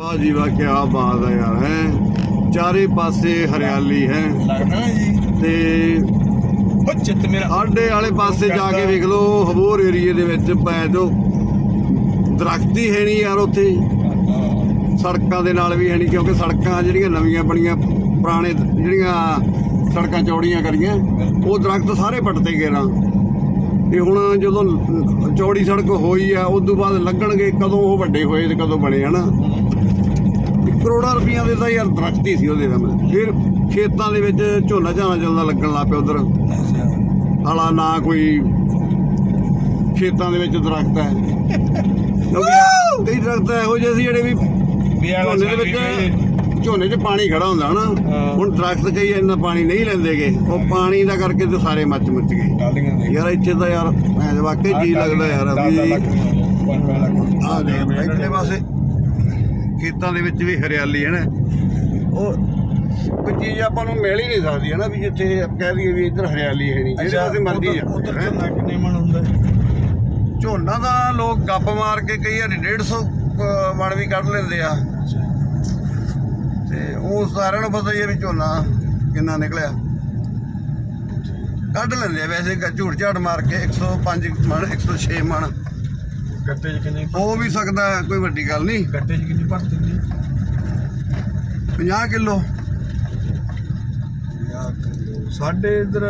ਵਾਹ ਜੀ ਵਾਹ ਕੀ ਬਾਤ ਹੈ ਯਾਰ ਹੈ? ਚਾਰੇ ਪਾਸੇ ਹਰਿਆਲੀ ਹੈ। ਲੱਗਦਾ ਜੀ। ਤੇ ਉਹ ਚਿੱਤ ਮੇਰਾ ਆਡੇ ਵਾਲੇ ਪਾਸੇ ਜਾ ਕੇ ਵੇਖ ਲਓ ਹਬੋਰ ਏਰੀਏ ਦੇ ਵਿੱਚ ਪੈ ਜੋ ਦਰਖਤ ਹੀ ਹੈ ਨਹੀਂ ਯਾਰ ਉੱਥੇ। ਸੜਕਾਂ ਦੇ ਨਾਲ ਵੀ ਹੈ ਨਹੀਂ ਕਿਉਂਕਿ ਸੜਕਾਂ ਜਿਹੜੀਆਂ ਨਵੀਆਂ ਬਣੀਆਂ ਪੁਰਾਣੇ ਜਿਹੜੀਆਂ ਸੜਕਾਂ ਚੌੜੀਆਂ ਕਰੀਆਂ ਉਹ ਦਰਖਤ ਸਾਰੇ ਪੱਟਦੇ ਗਏ ਨਾ। ਤੇ ਹੁਣ ਜਦੋਂ ਚੌੜੀ ਸੜਕ ਹੋਈ ਆ ਉਸ ਤੋਂ ਬਾਅਦ ਲੱਗਣਗੇ ਕਦੋਂ ਉਹ ਵੱਡੇ ਹੋਏ ਤੇ ਕਦੋਂ ਬਣੇ ਹਨਾ? ਕਰੋੜਾਂ ਰੁਪਈਆਂ ਦੇ ਤਾਂ ਯਾਰ ਦਰਖਤ ਹੀ ਸੀ ਉਹਦੇ ਵਿੱਚ। ਫਿਰ ਖੇਤਾਂ ਦੇ ਵਿੱਚ ਝੋਨਾ ਝਾਨਾ ਚੱਲਦਾ ਲੱਗਣ ਲੱਗ ਪਿਆ ਉਧਰ। ਹਾਲਾ ਨਾ ਕੋਈ ਖੇਤਾਂ ਦੇ ਵਿੱਚ ਦਰਖਤ ਹੈ। ਕਈ ਦਰਖਤ ਇਹੋ ਜਿਹੇ ਸੀ ਜਿਹੜੇ ਵੀ ਝੋਨੇ ਦੇ ਵਿੱਚ ਝੋਨੇ 'ਚ ਪਾਣੀ ਖੜਾ ਹੁੰਦਾ ਨਾ ਹਾਂ। ਹੁਣ ਦਰਖਤ ਕਈ ਇੰਨਾ ਪਾਣੀ ਨਹੀਂ ਲੈਂਦੇਗੇ ਉਹ ਪਾਣੀ ਦਾ ਕਰਕੇ ਤੇ ਸਾਰੇ ਮੱਚ ਮੁੱਚ ਗਏ। ਯਾਰ ਇੱਥੇ ਤਾਂ ਯਾਰ ਮੈਂ ਵਾਕਈ ਜੀ ਲੱਗਦਾ ਯਾਰ ਵੀ ਆ ਦੇ ਇੱਥੇ ਪਾਸੇ ਖੇਤਾਂ ਦੇ ਵਿੱਚ ਵੀ ਹਰਿਆਲੀ ਹੈ ਨਾ। ਉਹ ਕੋਈ ਚੀਜ਼ ਆਪਾਂ ਨੂੰ ਮਿਲ ਹੀ ਨਹੀਂ ਸਕਦੀ ਹੈ ਨਾ ਵੀ ਜਿੱਥੇ ਆਪਾਂ ਕਹਿ ਦਈਏ ਵੀ ਇੱਧਰ ਹਰਿਆਲੀ ਹੈ ਨਹੀਂ ਜਿਹੜੇ ਪਾਸੇ ਮਰਜ਼ੀ ਜਾ ਉਧਰ। ਝੋਨਾ ਕਿੰਨੇ ਮਣ ਹੁੰਦਾ ਝੋਨਾ ਦਾ ਲੋਕ ਗੱਪ ਮਾਰ ਕੇ ਕਈ ਵਾਰੀ 150 ਅਹ, ਮਣ ਵੀ ਕੱਢ ਲੈਂਦੇ ਆ। ਤੇ ਉਹ ਸਾਰਿਆਂ ਨੂੰ ਪਤਾ ਹੀ ਹੈ ਵੀ ਝੋਨਾ ਕਿੰਨਾ ਨਿਕਲਿਆ। ਕੱਢ ਲੈਂਦੇ ਆ ਵੈਸੇ ਝੂਠ ਝਾੜ ਮਾਰ ਕੇ 105 ਮਣ 106 ਮਣ। ਗੱਟੇ 'ਚ ਕਿੰਨੀ ਹੋ ਵੀ ਸਕਦਾ ਹੈ, ਕੋਈ ਵੱਡੀ ਗੱਲ ਨਹੀਂ। ਗੱਟੇ 'ਚ ਕਿੰਨੀ ਭਰ ਦਿੰਦੀ। 50 ਕਿਲੋ। ਸਾਡੇ ਇਧਰ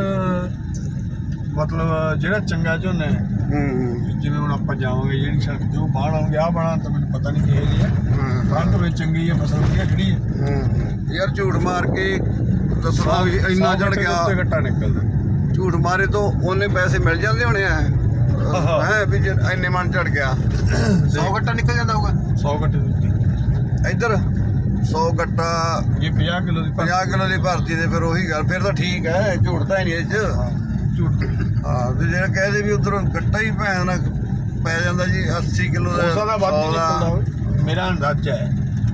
ਮਤਲਬ ਜਿਹੜਾ ਚੰਗਾ ਝੋਨਾ ਹੈ ਹੂੰ ਜਿਵੇਂ ਹੁਣ ਆਪਾਂ ਜਾਵਾਂਗੇ ਜਿਹੜੀ ਸੜਕ ਤੇ ਉਹ ਬਾਹਰ ਆਉਂਗੇ ਆ ਬਾਣਾ ਤਾਂ ਮੈਨੂੰ ਪਤਾ ਨਹੀਂ ਕਿਹੇ ਦੀ ਹੈ ਹਾਂ। ਫਰੰਟ ਵਿੱਚ ਚੰਗੀ ਹੈ ਫਸਲ ਵਧੀਆ ਖੜੀ ਹੈ। ਯਾਰ ਝੂਠ ਮਾਰ ਕੇ ਦੱਸਣਾ ਵੀ ਇੰਨਾ ਚੜ ਗਿਆ ਉੱਤੇ ਗੱਟਾ ਨਿਕਲਦਾ। ਝੂਠ ਮਾਰੇ ਤੋਂ ਉਹਨੇ ਪੈਸੇ ਮਿਲ ਜਾਂਦੇ ਹੋਣੇ ਆ। ਹੈ ਵੀ ਜੇ ਇੰਨੇ ਮਨ ਚੜ ਗਿਆ। 100 ਗੱਟਾ ਨਿਕਲ ਜਾਂਦਾ ਹੋਊਗਾ। 100 ਗੱਟੇ ਇੱਧਰ 100 ਗੱਟਾ ਇਹ 50 ਕਿਲੋ ਦੀ 50 ਕਿਲੋ ਦੀ ਭਰਤੀ ਤੇ ਫਿਰ ਉਹੀ ਗੱਲ ਫਿਰ ਤਾਂ ਠੀਕ ਹੈ ਝੂਠ ਤਾਂ ਹੀ ਨਹੀਂ ਇਹ ਚ। ਝੂਠ ਹਾਂ ਤੇ ਜਿਹੜਾ ਕਹਦੇ ਵੀ ਉਧਰ ਗੱਟਾ ਹੀ ਭੈਣ ਪੈ ਜਾਂਦਾ ਜੀ 80 ਕਿਲੋ ਦਾ ਉਸਾ ਦਾ ਵੱਧ 100 ਨਹੀਂ ਨਿਕਲਦਾ ਹੋਵੇ। ਮੇਰਾ ਅੰਦਾਜ਼ਾ ਹੈ।